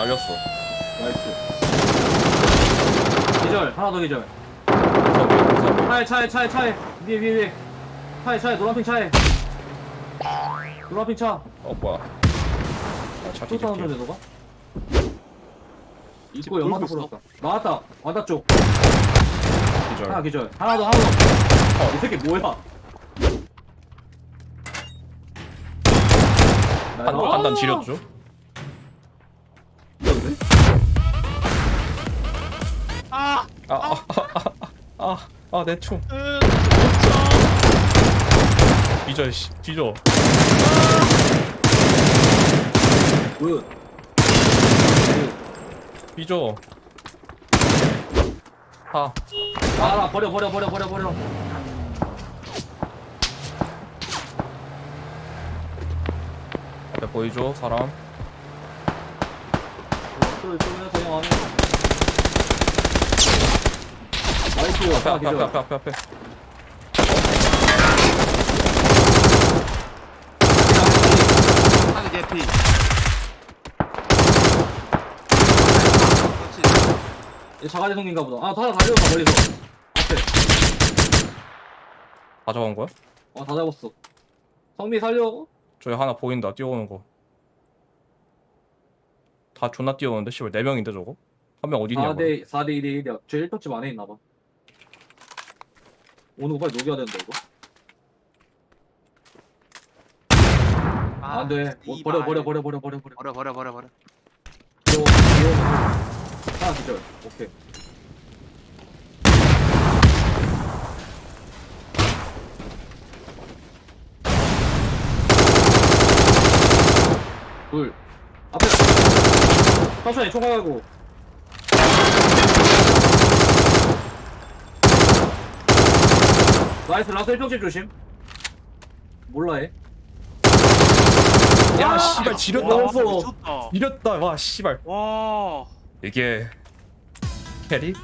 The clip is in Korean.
날렸어. 나이스. 기절, 하나 더 기절. 차에, 차에, 차에, 차에. 위에, 위에, 위에. 차에, 차에, 노란핑 차에. 노란핑 차. 어, 뭐야. 아, 차또 뒤집게. 타는데, 너가? 입고 지금 연마도 돌고 있어. 풀었다. 나왔다. 완다 쪽. 기절. 하나 기절. 하나 더, 하나 더. 어, 이 새끼 뭐야? 한, 어? 한단 지렸죠? 아! 아, 아, 아, 아, 아, 아, 내 총. 으, 뒤져, 씨. 뒤져. 굿. 뒤져. 아, 아, 나 버려, 버려, 버려, 버려, 버려. 앞에 보이죠, 사람? 또, 또, 그냥 그냥 안에. 나이스, 앞에, 하나 앞에, 앞에. 앞에, 앞에, 앞에. 하늘 개피. 그렇지. 얘 자가지 성인가 보다. 아, 다 달려가, 멀리서. 앞에. 가져간 거야? 어, 다 잡았어. 성미 살려. 저기 하나 보인다, 뛰어오는 거. 다 존나 뛰어오는데, 씨발, 4명인데, 저거? 한 명 어디 있냐고. 4대, 4대 1대 1이야. 저 1턱집 안에 있나 봐. 오는 거 빨리 녹여야 된다, 이거. 아, 안 돼. 뭐, 이 버려, 말. 버려, 버려, 버려, 버려, 버려. 버려 버려 버려 버려. 귀여워, 귀여워. 하나 기절. 오케이. 둘. 앞에. 천천히 총괄하고. 나이스 라스 1평집 조심. 몰라 해. 야, 아, 씨발, 지렸다. 와. 와, 미쳤다. 이렸다, 와, 씨발. 와. 이게, 캐리?